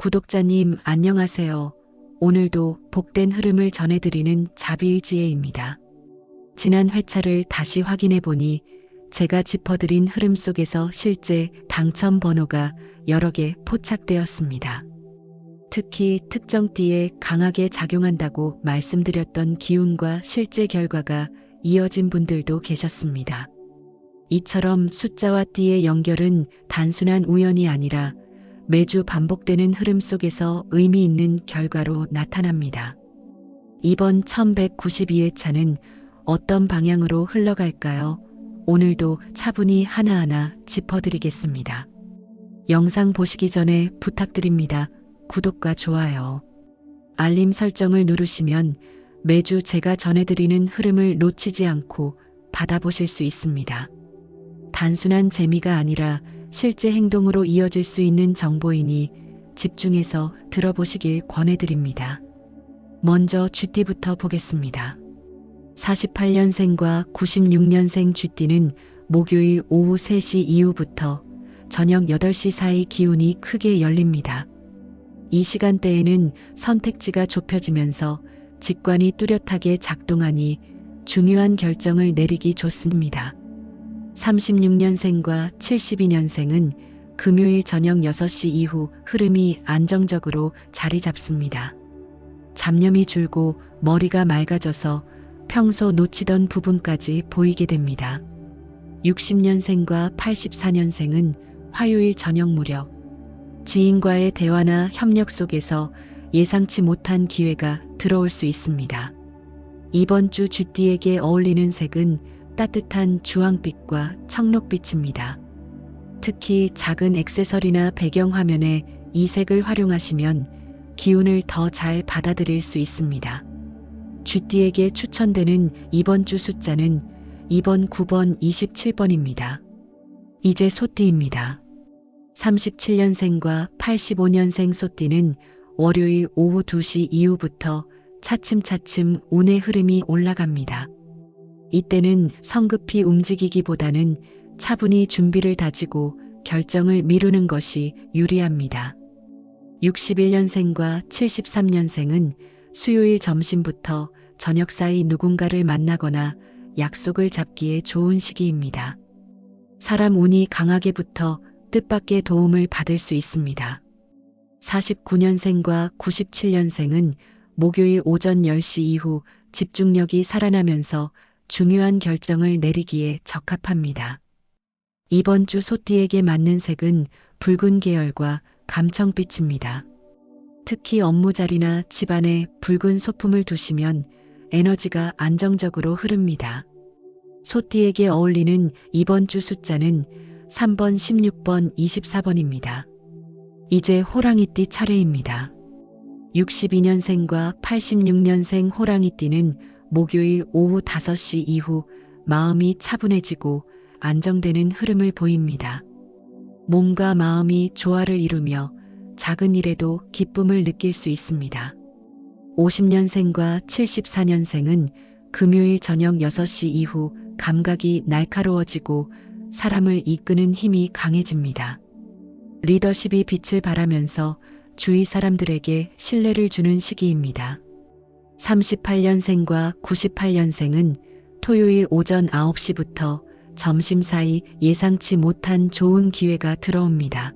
구독자님 안녕하세요. 오늘도 복된 흐름을 전해드리는 자비의지혜입니다. 지난 회차를 다시 확인해 보니 제가 짚어드린 흐름 속에서 실제 당첨 번호가 여러 개 포착되었습니다. 특히 특정 띠에 강하게 작용한다고 말씀드렸던 기운과 실제 결과가 이어진 분들도 계셨습니다. 이처럼 숫자와 띠의 연결은 단순한 우연이 아니라 매주 반복되는 흐름 속에서 의미 있는 결과로 나타납니다. 이번 1192회차는 어떤 방향으로 흘러갈까요? 오늘도 차분히 하나하나 짚어드리겠습니다. 영상 보시기 전에 부탁드립니다. 구독과 좋아요, 알림 설정을 누르시면 매주 제가 전해드리는 흐름을 놓치지 않고 받아보실 수 있습니다. 단순한 재미가 아니라 실제 행동으로 이어질 수 있는 정보이니 집중해서 들어보시길 권해드립니다. 먼저 쥐띠부터 보겠습니다. 48년생과 96년생 쥐띠는 목요일 오후 3시 이후부터 저녁 8시 사이 기운이 크게 열립니다. 이 시간대에는 선택지가 좁혀지면서 직관이 뚜렷하게 작동하니 중요한 결정을 내리기 좋습니다. 36년생과 72년생은 금요일 저녁 6시 이후 흐름이 안정적으로 자리 잡습니다. 잡념이 줄고 머리가 맑아져서 평소 놓치던 부분까지 보이게 됩니다. 60년생과 84년생은 화요일 저녁 무렵 지인과의 대화나 협력 속에서 예상치 못한 기회가 들어올 수 있습니다. 이번 주 쥐띠에게 어울리는 색은 따뜻한 주황빛과 청록빛입니다. 특히 작은 액세서리나 배경화면에 이 색을 활용하시면 기운을 더 잘 받아들일 수 있습니다. 쥐띠에게 추천되는 이번 주 숫자는 2번, 9번, 27번입니다. 이제 소띠입니다. 37년생과 85년생 소띠는 월요일 오후 2시 이후부터 차츰차츰 운의 흐름이 올라갑니다. 이때는 성급히 움직이기보다는 차분히 준비를 다지고 결정을 미루는 것이 유리합니다. 61년생과 73년생은 수요일 점심부터 저녁 사이 누군가를 만나거나 약속을 잡기에 좋은 시기입니다. 사람 운이 강하게 붙어 뜻밖의 도움을 받을 수 있습니다. 49년생과 97년생은 목요일 오전 10시 이후 집중력이 살아나면서 중요한 결정을 내리기에 적합합니다. 이번 주 소띠에게 맞는 색은 붉은 계열과 감청빛입니다. 특히 업무 자리나 집안에 붉은 소품을 두시면 에너지가 안정적으로 흐릅니다. 소띠에게 어울리는 이번 주 숫자는 3번, 16번, 24번입니다. 이제 호랑이띠 차례입니다. 62년생과 86년생 호랑이띠는 목요일 오후 5시 이후 마음이 차분해지고 안정되는 흐름을 보입니다. 몸과 마음이 조화를 이루며 작은 일에도 기쁨을 느낄 수 있습니다. 50년생과 74년생은 금요일 저녁 6시 이후 감각이 날카로워지고 사람을 이끄는 힘이 강해집니다. 리더십이 빛을 발하면서 주위 사람들에게 신뢰를 주는 시기입니다. 38년생과 98년생은 토요일 오전 9시부터 점심 사이 예상치 못한 좋은 기회가 들어옵니다.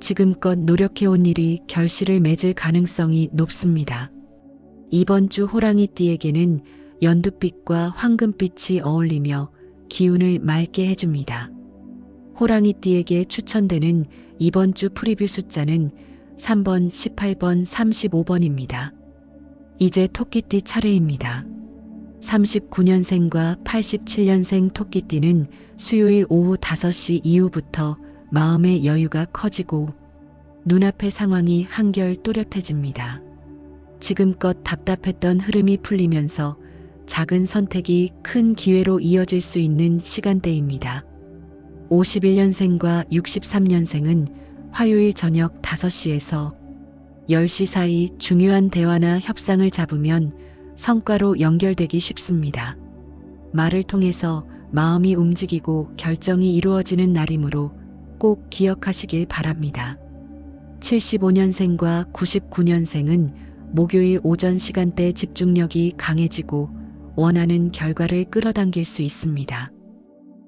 지금껏 노력해온 일이 결실을 맺을 가능성이 높습니다. 이번 주 호랑이띠에게는 연두빛과 황금빛이 어울리며 기운을 맑게 해줍니다. 호랑이띠에게 추천되는 이번 주 프리뷰 숫자는 3번, 18번, 35번입니다. 이제 토끼띠 차례입니다. 39년생과 87년생 토끼띠는 수요일 오후 5시 이후부터 마음의 여유가 커지고 눈앞의 상황이 한결 또렷해집니다. 지금껏 답답했던 흐름이 풀리면서 작은 선택이 큰 기회로 이어질 수 있는 시간대입니다. 51년생과 63년생은 화요일 저녁 5시에서 10시 사이 중요한 대화나 협상을 잡으면 성과로 연결되기 쉽습니다. 말을 통해서 마음이 움직이고 결정이 이루어지는 날이므로 꼭 기억하시길 바랍니다. 75년생과 99년생은 목요일 오전 시간대 집중력이 강해지고 원하는 결과를 끌어당길 수 있습니다.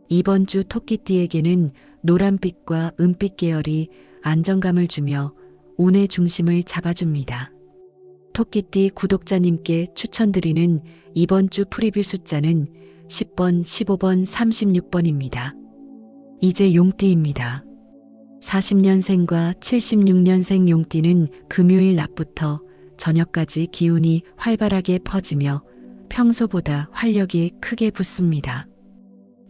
이번 주 토끼띠에게는 노란빛과 은빛 계열이 안정감을 주며 운의 중심을 잡아줍니다. 토끼띠 구독자님께 추천드리는 이번 주 프리뷰 숫자는 10번, 15번, 36번입니다. 이제 용띠입니다. 40년생과 76년생 용띠는 금요일 낮부터 저녁까지 기운이 활발하게 퍼지며 평소보다 활력이 크게 붙습니다.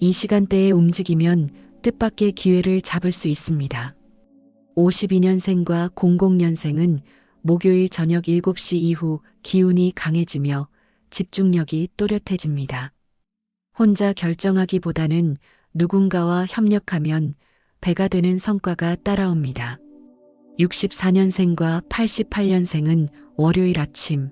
이 시간대에 움직이면 뜻밖의 기회를 잡을 수 있습니다. 52년생과 00년생은 목요일 저녁 7시 이후 기운이 강해지며 집중력이 또렷해집니다. 혼자 결정하기보다는 누군가와 협력하면 배가 되는 성과가 따라옵니다. 64년생과 88년생은 월요일 아침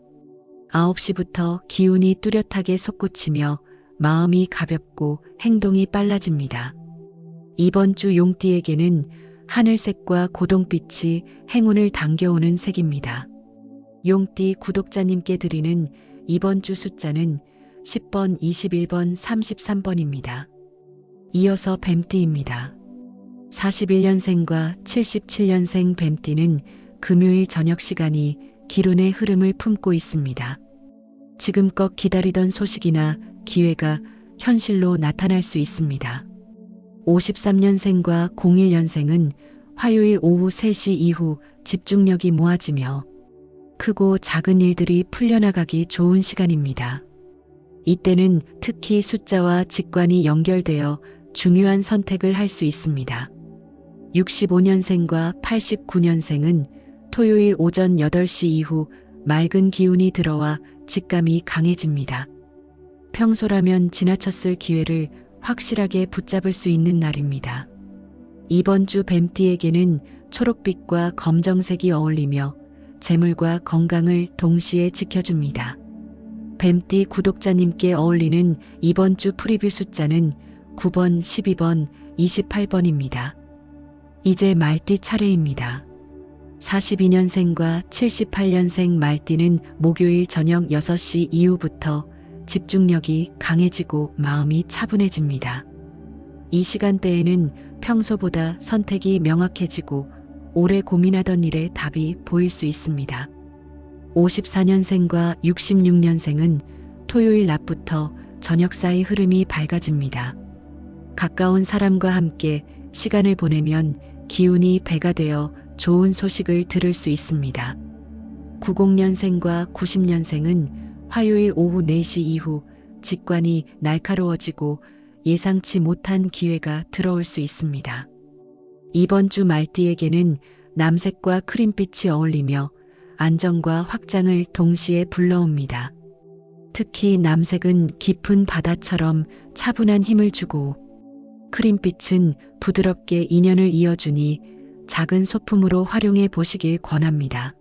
9시부터 기운이 뚜렷하게 솟구치며 마음이 가볍고 행동이 빨라집니다. 이번 주 용띠에게는 하늘색과 고동빛이 행운을 당겨오는 색입니다. 용띠 구독자님께 드리는 이번 주 숫자는 10번, 21번, 33번입니다. 이어서 뱀띠입니다. 41년생과 77년생 뱀띠는 금요일 저녁 시간이 기운의 흐름을 품고 있습니다. 지금껏 기다리던 소식이나 기회가 현실로 나타날 수 있습니다. 53년생과 01년생은 화요일 오후 3시 이후 집중력이 모아지며 크고 작은 일들이 풀려나가기 좋은 시간입니다. 이때는 특히 숫자와 직관이 연결되어 중요한 선택을 할 수 있습니다. 65년생과 89년생은 토요일 오전 8시 이후 맑은 기운이 들어와 직감이 강해집니다. 평소라면 지나쳤을 기회를 확실하게 붙잡을 수 있는 날입니다. 이번 주 뱀띠에게는 초록빛과 검정색이 어울리며 재물과 건강을 동시에 지켜줍니다. 뱀띠 구독자님께 어울리는 이번 주 프리뷰 숫자는 9번, 12번, 28번입니다. 이제 말띠 차례입니다. 42년생과 78년생 말띠는 목요일 저녁 6시 이후부터 집중력이 강해지고 마음이 차분해집니다. 이 시간대에는 평소보다 선택이 명확해지고 오래 고민하던 일에 답이 보일 수 있습니다. 54년생과 66년생은 토요일 낮부터 저녁 사이 흐름이 밝아집니다. 가까운 사람과 함께 시간을 보내면 기운이 배가 되어 좋은 소식을 들을 수 있습니다. 90년생과 90년생은 화요일 오후 4시 이후 직관이 날카로워지고 예상치 못한 기회가 들어올 수 있습니다. 이번 주 말띠에게는 남색과 크림빛이 어울리며 안정과 확장을 동시에 불러옵니다. 특히 남색은 깊은 바다처럼 차분한 힘을 주고 크림빛은 부드럽게 인연을 이어주니 작은 소품으로 활용해 보시길 권합니다.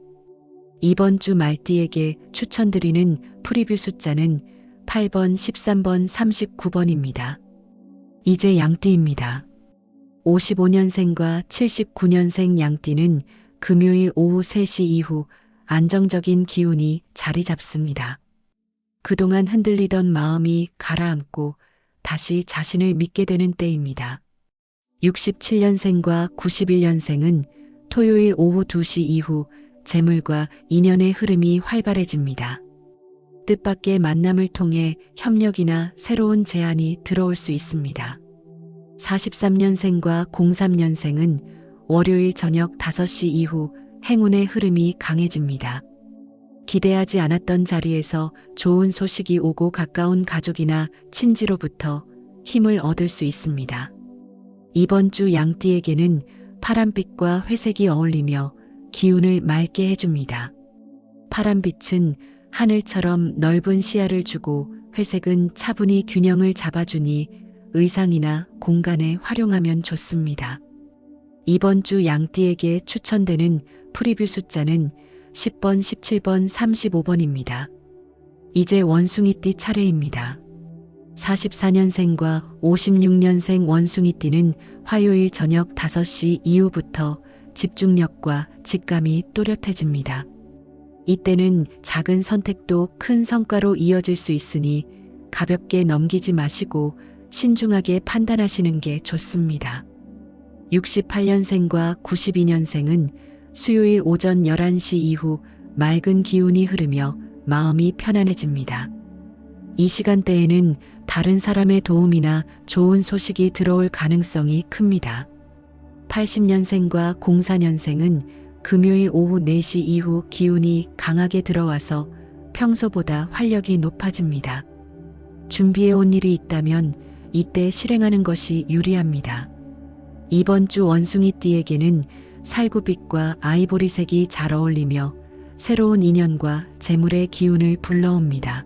이번 주 말띠에게 추천드리는 프리뷰 숫자는 8번, 13번, 39번입니다. 이제 양띠입니다. 55년생과 79년생 양띠는 금요일 오후 3시 이후 안정적인 기운이 자리 잡습니다. 그동안 흔들리던 마음이 가라앉고 다시 자신을 믿게 되는 때입니다. 67년생과 91년생은 토요일 오후 2시 이후 재물과 인연의 흐름이 활발해집니다. 뜻밖의 만남을 통해 협력이나 새로운 제안이 들어올 수 있습니다. 43년생과 03년생은 월요일 저녁 5시 이후 행운의 흐름이 강해집니다. 기대하지 않았던 자리에서 좋은 소식이 오고 가까운 가족이나 친지로부터 힘을 얻을 수 있습니다. 이번 주 양띠에게는 파란빛과 회색이 어울리며 기운을 맑게 해줍니다. 파란빛은 하늘처럼 넓은 시야를 주고 회색은 차분히 균형을 잡아주니 의상이나 공간에 활용하면 좋습니다. 이번 주 양띠에게 추천되는 프리뷰 숫자는 10번, 17번, 35번입니다. 이제 원숭이띠 차례입니다. 44년생과 56년생 원숭이띠는 화요일 저녁 5시 이후부터 집중력과 직감이 또렷해집니다. 이때는 작은 선택도 큰 성과로 이어질 수 있으니 가볍게 넘기지 마시고 신중하게 판단하시는 게 좋습니다. 68년생과 92년생은 수요일 오전 11시 이후 맑은 기운이 흐르며 마음이 편안해집니다. 이 시간대에는 다른 사람의 도움이나 좋은 소식이 들어올 가능성이 큽니다. 80년생과 04년생은 금요일 오후 4시 이후 기운이 강하게 들어와서 평소보다 활력이 높아집니다. 준비해 온 일이 있다면 이때 실행하는 것이 유리합니다. 이번 주 원숭이띠에게는 살구빛과 아이보리색이 잘 어울리며 새로운 인연과 재물의 기운을 불러옵니다.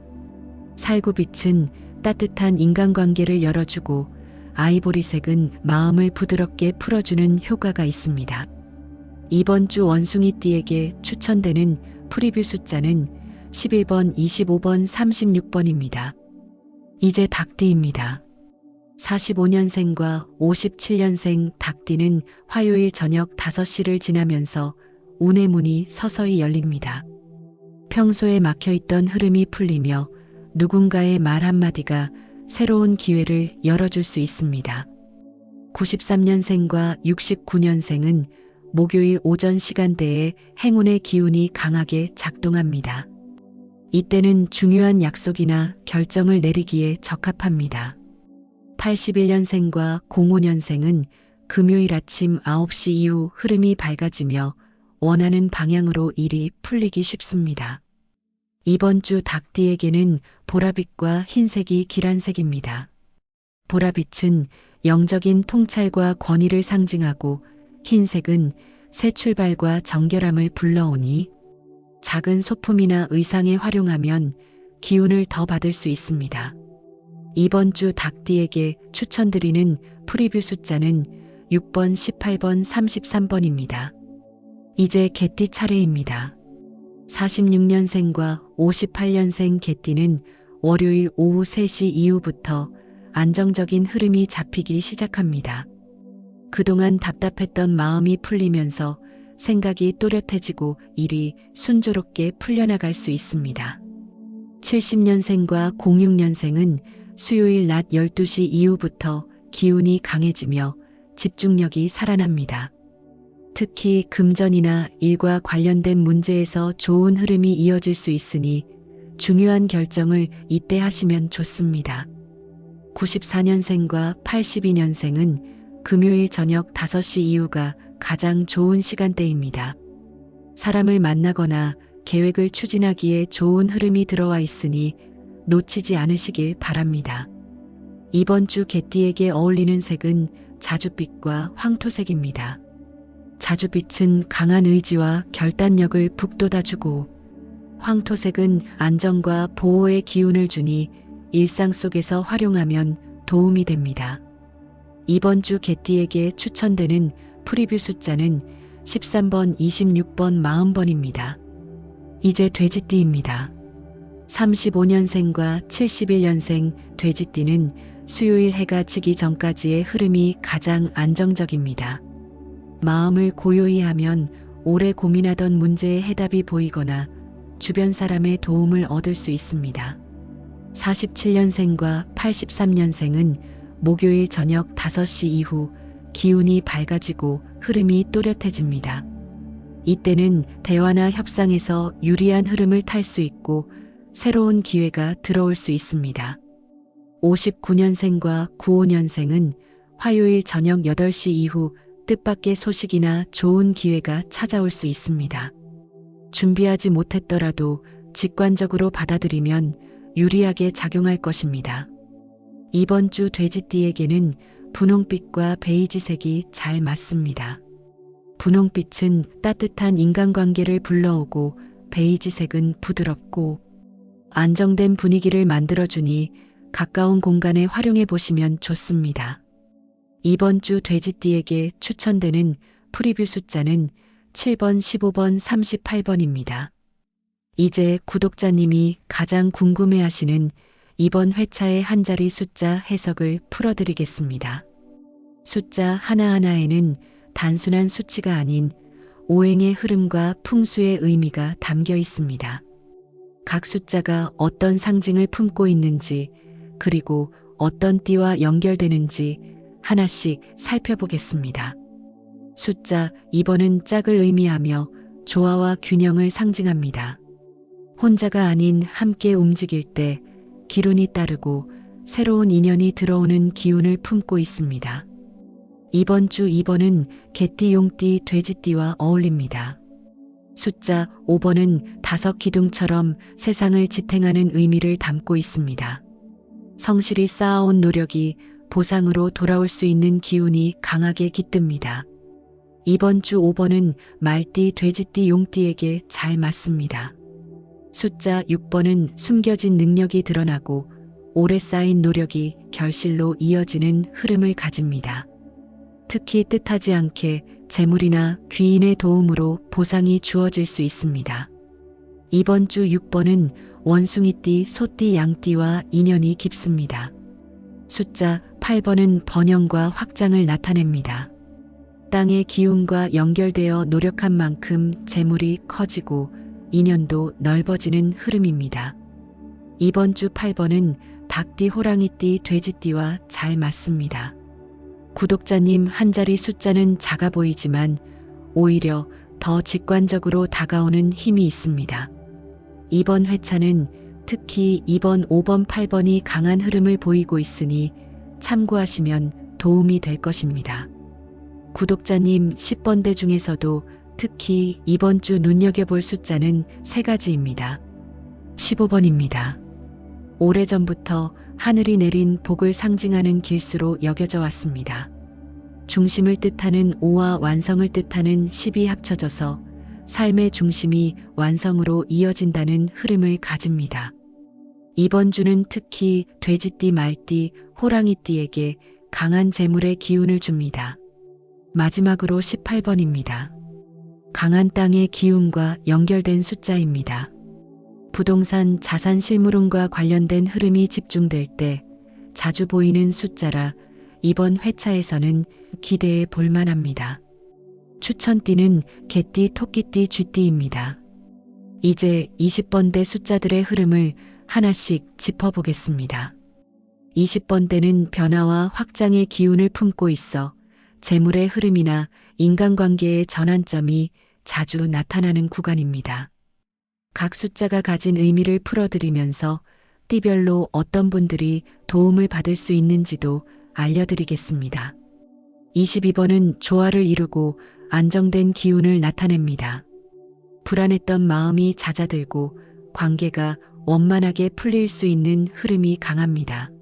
살구빛은 따뜻한 인간관계를 열어주고 아이보리색은 마음을 부드럽게 풀어주는 효과가 있습니다. 이번 주 원숭이띠에게 추천되는 프리뷰 숫자는 11번, 25번, 36번입니다. 이제 닭띠입니다. 45년생과 57년생 닭띠는 화요일 저녁 5시를 지나면서 운의 문이 서서히 열립니다. 평소에 막혀있던 흐름이 풀리며 누군가의 말 한마디가 새로운 기회를 열어줄 수 있습니다. 93년생과 69년생은 목요일 오전 시간대에 행운의 기운이 강하게 작동합니다. 이때는 중요한 약속이나 결정을 내리기에 적합합니다. 81년생과 05년생은 금요일 아침 9시 이후 흐름이 밝아지며 원하는 방향으로 일이 풀리기 쉽습니다. 이번 주 닭띠에게는 보라빛과 흰색이 기란색입니다. 보라빛은 영적인 통찰과 권위를 상징하고 흰색은 새 출발과 정결함을 불러오니 작은 소품이나 의상에 활용하면 기운을 더 받을 수 있습니다. 이번 주 닭띠에게 추천드리는 프리뷰 숫자는 6번, 18번, 33번입니다. 이제 개띠 차례입니다. 46년생과 58년생 개띠는 월요일 오후 3시 이후부터 안정적인 흐름이 잡히기 시작합니다. 그동안 답답했던 마음이 풀리면서 생각이 또렷해지고 일이 순조롭게 풀려나갈 수 있습니다. 70년생과 06년생은 수요일 낮 12시 이후부터 기운이 강해지며 집중력이 살아납니다. 특히 금전이나 일과 관련된 문제에서 좋은 흐름이 이어질 수 있으니 중요한 결정을 이때 하시면 좋습니다. 94년생과 82년생은 금요일 저녁 5시 이후가 가장 좋은 시간대입니다. 사람을 만나거나 계획을 추진하기에 좋은 흐름이 들어와 있으니 놓치지 않으시길 바랍니다. 이번 주 개띠에게 어울리는 색은 자주빛과 황토색입니다. 자주 빛은 강한 의지와 결단력을 북돋아주고 황토색은 안정과 보호의 기운을 주니 일상 속에서 활용하면 도움이 됩니다. 이번 주 개띠에게 추천되는 프리뷰 숫자는 13번, 26번, 40번입니다. 이제 돼지띠입니다. 35년생과 71년생 돼지띠는 수요일 해가 지기 전까지의 흐름이 가장 안정적입니다. 마음을 고요히 하면 오래 고민하던 문제의 해답이 보이거나 주변 사람의 도움을 얻을 수 있습니다. 47년생과 83년생은 목요일 저녁 5시 이후 기운이 밝아지고 흐름이 또렷해집니다. 이때는 대화나 협상에서 유리한 흐름을 탈 수 있고 새로운 기회가 들어올 수 있습니다. 59년생과 95년생은 화요일 저녁 8시 이후 뜻밖의 소식이나 좋은 기회가 찾아올 수 있습니다. 준비하지 못했더라도 직관적으로 받아들이면 유리하게 작용할 것입니다. 이번 주 돼지띠에게는 분홍빛과 베이지색이 잘 맞습니다. 분홍빛은 따뜻한 인간관계를 불러오고 베이지색은 부드럽고 안정된 분위기를 만들어주니 가까운 공간에 활용해 보시면 좋습니다. 이번 주 돼지띠에게 추천되는 프리뷰 숫자는 7번, 15번, 38번입니다. 이제 구독자님이 가장 궁금해 하시는 이번 회차의 한 자리 숫자 해석을 풀어드리겠습니다. 숫자 하나하나에는 단순한 수치가 아닌 오행의 흐름과 풍수의 의미가 담겨 있습니다. 각 숫자가 어떤 상징을 품고 있는지 그리고 어떤 띠와 연결되는지 하나씩 살펴보겠습니다. 숫자 2번은 짝을 의미하며 조화와 균형을 상징합니다. 혼자가 아닌 함께 움직일 때 기운이 따르고 새로운 인연이 들어오는 기운을 품고 있습니다. 이번 주 2번은 개띠, 용띠, 돼지띠와 어울립니다. 숫자 5번은 다섯 기둥처럼 세상을 지탱하는 의미를 담고 있습니다. 성실히 쌓아온 노력이 보상으로 돌아올 수 있는 기운이 강하게 깃듭니다. 이번 주 5번은 말띠, 돼지띠, 용띠에게 잘 맞습니다. 숫자 6번은 숨겨진 능력이 드러나고 오래 쌓인 노력이 결실로 이어지는 흐름을 가집니다. 특히 뜻하지 않게 재물이나 귀인의 도움으로 보상이 주어질 수 있습니다. 이번 주 6번은 원숭이띠, 소띠, 양띠와 인연이 깊습니다. 숫자 8번은 번영과 확장을 나타냅니다. 땅의 기운과 연결되어 노력한 만큼 재물이 커지고 인연도 넓어지는 흐름입니다. 이번 주 8번은 닭띠, 호랑이띠, 돼지띠와 잘 맞습니다. 구독자님 한 자리 숫자는 작아 보이지만 오히려 더 직관적으로 다가오는 힘이 있습니다. 이번 회차는 특히 2번, 5번, 8번이 강한 흐름을 보이고 있으니 참고하시면 도움이 될 것입니다. 구독자님 10번대 중에서도 특히 이번 주 눈여겨볼 숫자는 세 가지입니다. 15번입니다. 오래전부터 하늘이 내린 복을 상징하는 길수로 여겨져 왔습니다. 중심을 뜻하는 5와 완성을 뜻하는 10이 합쳐져서 삶의 중심이 완성으로 이어진다는 흐름을 가집니다. 이번 주는 특히 돼지띠, 말띠, 호랑이띠에게 강한 재물의 기운을 줍니다. 마지막으로 18번입니다. 강한 땅의 기운과 연결된 숫자입니다. 부동산 자산 실물운과 관련된 흐름이 집중될 때 자주 보이는 숫자라 이번 회차에서는 기대해 볼 만합니다. 추천띠는 개띠, 토끼띠, 쥐띠입니다. 이제 20번대 숫자들의 흐름을 하나씩 짚어보겠습니다. 20번대는 변화와 확장의 기운을 품고 있어 재물의 흐름이나 인간관계의 전환점이 자주 나타나는 구간입니다. 각 숫자가 가진 의미를 풀어드리면서 띠별로 어떤 분들이 도움을 받을 수 있는지도 알려드리겠습니다. 22번은 조화를 이루고 안정된 기운을 나타냅니다. 불안했던 마음이 잦아들고 관계가 원만하게 풀릴 수 있는 흐름이 강합니다.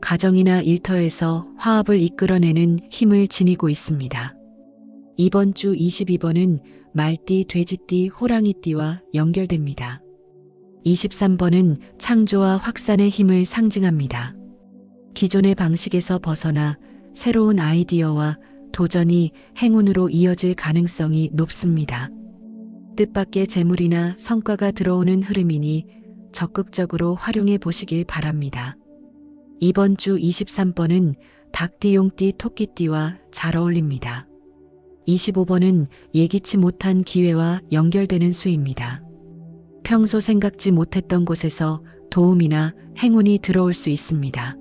가정이나 일터에서 화합을 이끌어내는 힘을 지니고 있습니다. 이번 주 22번은 말띠, 돼지띠, 호랑이띠와 연결됩니다. 23번은 창조와 확산의 힘을 상징합니다. 기존의 방식에서 벗어나 새로운 아이디어와 도전이 행운으로 이어질 가능성이 높습니다. 뜻밖의 재물이나 성과가 들어오는 흐름이니 적극적으로 활용해 보시길 바랍니다. 이번 주 23번은 닭띠용띠 토끼띠와 잘 어울립니다. 25번은 예기치 못한 기회와 연결되는 수입니다. 평소 생각지 못했던 곳에서 도움이나 행운이 들어올 수 있습니다.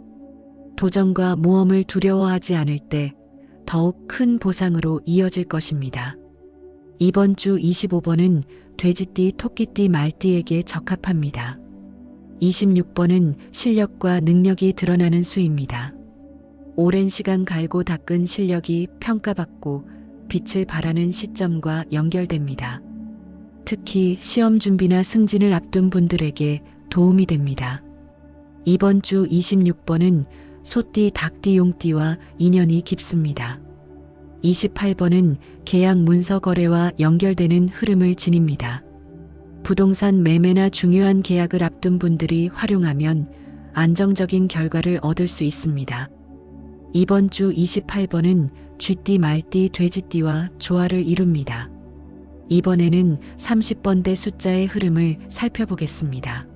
도전과 모험을 두려워하지 않을 때 더욱 큰 보상으로 이어질 것입니다. 이번 주 25번은 돼지띠, 토끼띠, 말띠에게 적합합니다. 26번은 실력과 능력이 드러나는 수입니다. 오랜 시간 갈고 닦은 실력이 평가받고 빛을 발하는 시점과 연결됩니다. 특히 시험 준비나 승진을 앞둔 분들에게 도움이 됩니다. 이번 주 26번은 소띠, 닭띠, 용띠와 인연이 깊습니다. 28번은 계약 문서 거래와 연결되는 흐름을 지닙니다. 부동산 매매나 중요한 계약을 앞둔 분들이 활용하면 안정적인 결과를 얻을 수 있습니다. 이번 주 28번은 쥐띠, 말띠, 돼지띠와 조화를 이룹니다. 이번에는 30번대 숫자의 흐름을 살펴보겠습니다.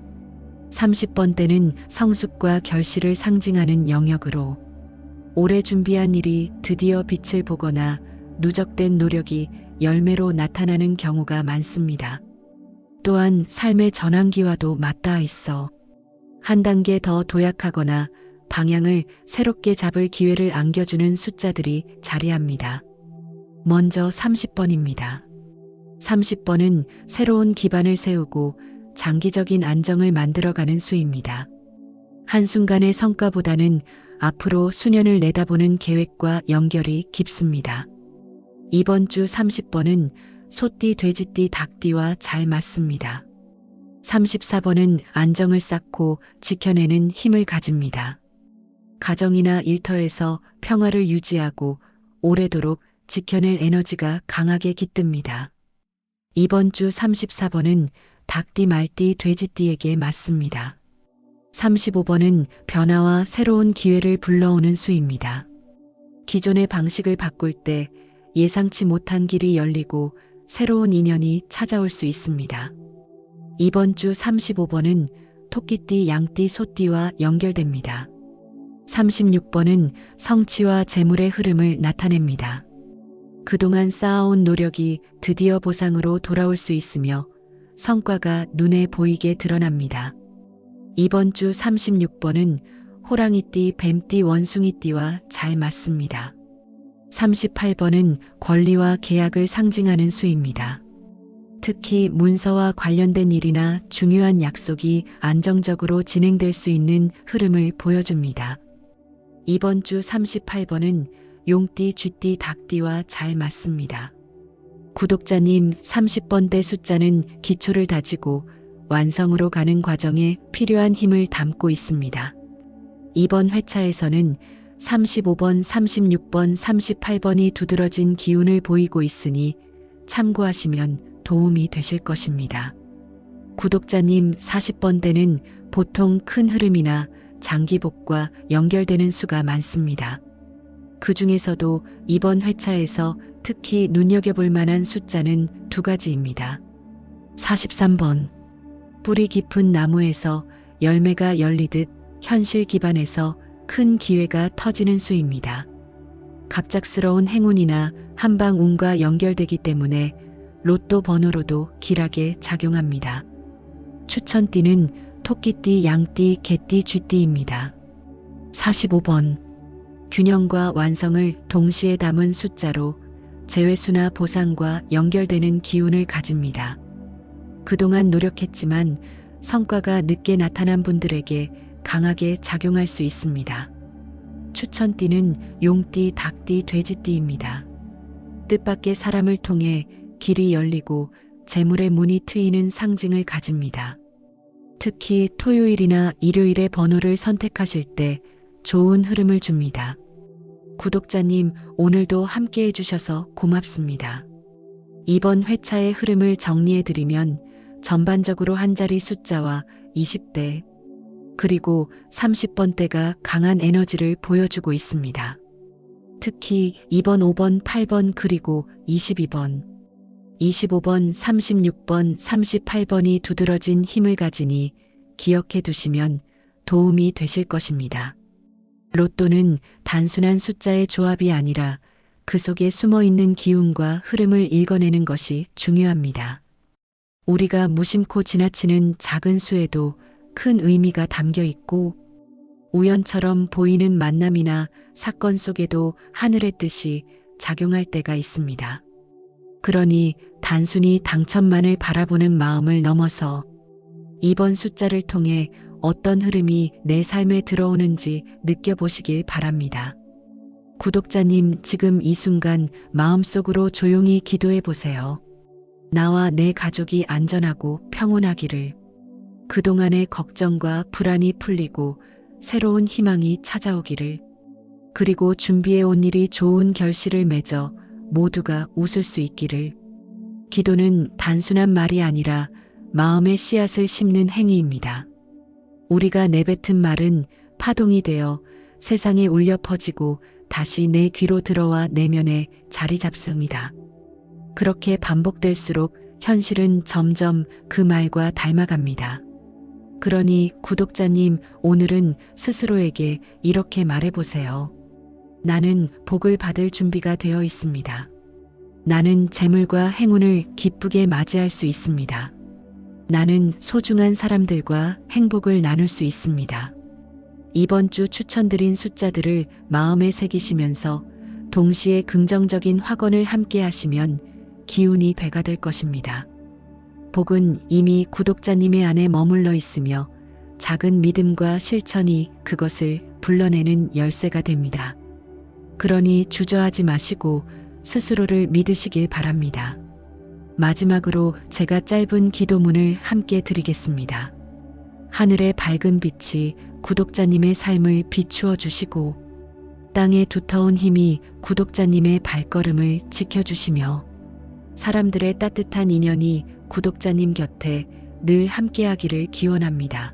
30번대는 성숙과 결실을 상징하는 영역으로 오래 준비한 일이 드디어 빛을 보거나 누적된 노력이 열매로 나타나는 경우가 많습니다. 또한 삶의 전환기와도 맞닿아 있어 한 단계 더 도약하거나 방향을 새롭게 잡을 기회를 안겨주는 숫자들이 자리합니다. 먼저 30번입니다. 30번은 새로운 기반을 세우고 장기적인 안정을 만들어가는 수입니다. 한순간의 성과보다는 앞으로 수년을 내다보는 계획과 연결이 깊습니다. 이번 주 30번은 소띠, 돼지띠, 닭띠와 잘 맞습니다. 34번은 안정을 쌓고 지켜내는 힘을 가집니다. 가정이나 일터에서 평화를 유지하고 오래도록 지켜낼 에너지가 강하게 깃듭니다. 이번 주 34번은 닭띠, 말띠, 돼지띠에게 맞습니다. 35번은 변화와 새로운 기회를 불러오는 수입니다. 기존의 방식을 바꿀 때 예상치 못한 길이 열리고 새로운 인연이 찾아올 수 있습니다. 이번 주 35번은 토끼띠, 양띠, 소띠와 연결됩니다. 36번은 성취와 재물의 흐름을 나타냅니다. 그동안 쌓아온 노력이 드디어 보상으로 돌아올 수 있으며 성과가 눈에 보이게 드러납니다. 이번 주 36번은 호랑이띠, 뱀띠, 원숭이띠와 잘 맞습니다. 38번은 권리와 계약을 상징하는 수입니다. 특히 문서와 관련된 일이나 중요한 약속이 안정적으로 진행될 수 있는 흐름을 보여줍니다. 이번 주 38번은 용띠, 쥐띠, 닭띠와 잘 맞습니다. 구독자님 30번대 숫자는 기초를 다지고 완성으로 가는 과정에 필요한 힘을 담고 있습니다. 이번 회차에서는 35번, 36번, 38번이 두드러진 기운을 보이고 있으니 참고하시면 도움이 되실 것입니다. 구독자님 40번대는 보통 큰 흐름이나 장기복과 연결되는 수가 많습니다. 그 중에서도 이번 회차에서 특히 눈여겨볼 만한 숫자는 두 가지입니다. 43번. 뿌리 깊은 나무에서 열매가 열리듯 현실 기반에서 큰 기회가 터지는 수입니다. 갑작스러운 행운이나 한방 운과 연결되기 때문에 로또 번호로도 길하게 작용합니다. 추천띠는 토끼띠, 양띠, 개띠, 쥐띠입니다. 45번. 균형과 완성을 동시에 담은 숫자로 재회수나 보상과 연결되는 기운을 가집니다. 그동안 노력했지만 성과가 늦게 나타난 분들에게 강하게 작용할 수 있습니다. 추천띠는 용띠, 닭띠, 돼지띠입니다. 뜻밖의 사람을 통해 길이 열리고 재물의 문이 트이는 상징을 가집니다. 특히 토요일이나 일요일의 번호를 선택하실 때 좋은 흐름을 줍니다. 구독자님, 오늘도 함께 해주셔서 고맙습니다. 이번 회차의 흐름을 정리해드리면 전반적으로 한 자리 숫자와 20대, 그리고 30번대가 강한 에너지를 보여주고 있습니다. 특히 2번, 5번, 8번, 그리고 22번, 25번, 36번, 38번이 두드러진 힘을 가지니 기억해 두시면 도움이 되실 것입니다. 로또는 단순한 숫자의 조합이 아니라 그 속에 숨어 있는 기운과 흐름을 읽어내는 것이 중요합니다. 우리가 무심코 지나치는 작은 수에도 큰 의미가 담겨 있고 우연처럼 보이는 만남이나 사건 속에도 하늘의 뜻이 작용할 때가 있습니다. 그러니 단순히 당첨만을 바라보는 마음을 넘어서 이번 숫자를 통해 어떤 흐름이 내 삶에 들어오는지 느껴보시길 바랍니다. 구독자님, 지금 이 순간 마음속으로 조용히 기도해 보세요. 나와 내 가족이 안전하고 평온하기를. 그동안의 걱정과 불안이 풀리고 새로운 희망이 찾아오기를. 그리고 준비해 온 일이 좋은 결실을 맺어 모두가 웃을 수 있기를. 기도는 단순한 말이 아니라 마음의 씨앗을 심는 행위입니다. 우리가 내뱉은 말은 파동이 되어 세상에 울려 퍼지고 다시 내 귀로 들어와 내면에 자리 잡습니다. 그렇게 반복될수록 현실은 점점 그 말과 닮아갑니다. 그러니 구독자님, 오늘은 스스로에게 이렇게 말해보세요. 나는 복을 받을 준비가 되어 있습니다. 나는 재물과 행운을 기쁘게 맞이할 수 있습니다. 나는 소중한 사람들과 행복을 나눌 수 있습니다. 이번 주 추천드린 숫자들을 마음에 새기시면서 동시에 긍정적인 확언을 함께 하시면 기운이 배가 될 것입니다. 복은 이미 구독자님의 안에 머물러 있으며 작은 믿음과 실천이 그것을 불러내는 열쇠가 됩니다. 그러니 주저하지 마시고 스스로를 믿으시길 바랍니다. 마지막으로 제가 짧은 기도문을 함께 드리겠습니다. 하늘의 밝은 빛이 구독자님의 삶을 비추어 주시고 땅의 두터운 힘이 구독자님의 발걸음을 지켜주시며 사람들의 따뜻한 인연이 구독자님 곁에 늘 함께하기를 기원합니다.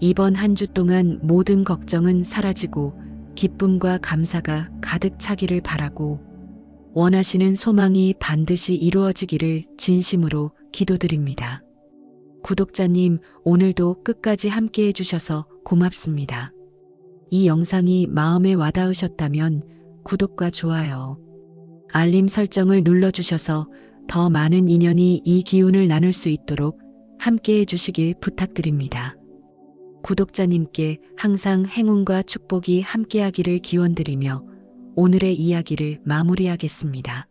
이번 한 주 동안 모든 걱정은 사라지고 기쁨과 감사가 가득 차기를 바라고 원하시는 소망이 반드시 이루어지기를 진심으로 기도드립니다. 구독자님, 오늘도 끝까지 함께 해주셔서 고맙습니다. 이 영상이 마음에 와닿으셨다면 구독과 좋아요, 알림 설정을 눌러주셔서 더 많은 인연이 이 기운을 나눌 수 있도록 함께 해 주시길 부탁드립니다. 구독자님께 항상 행운과 축복이 함께하기를 기원드리며 오늘의 이야기를 마무리하겠습니다.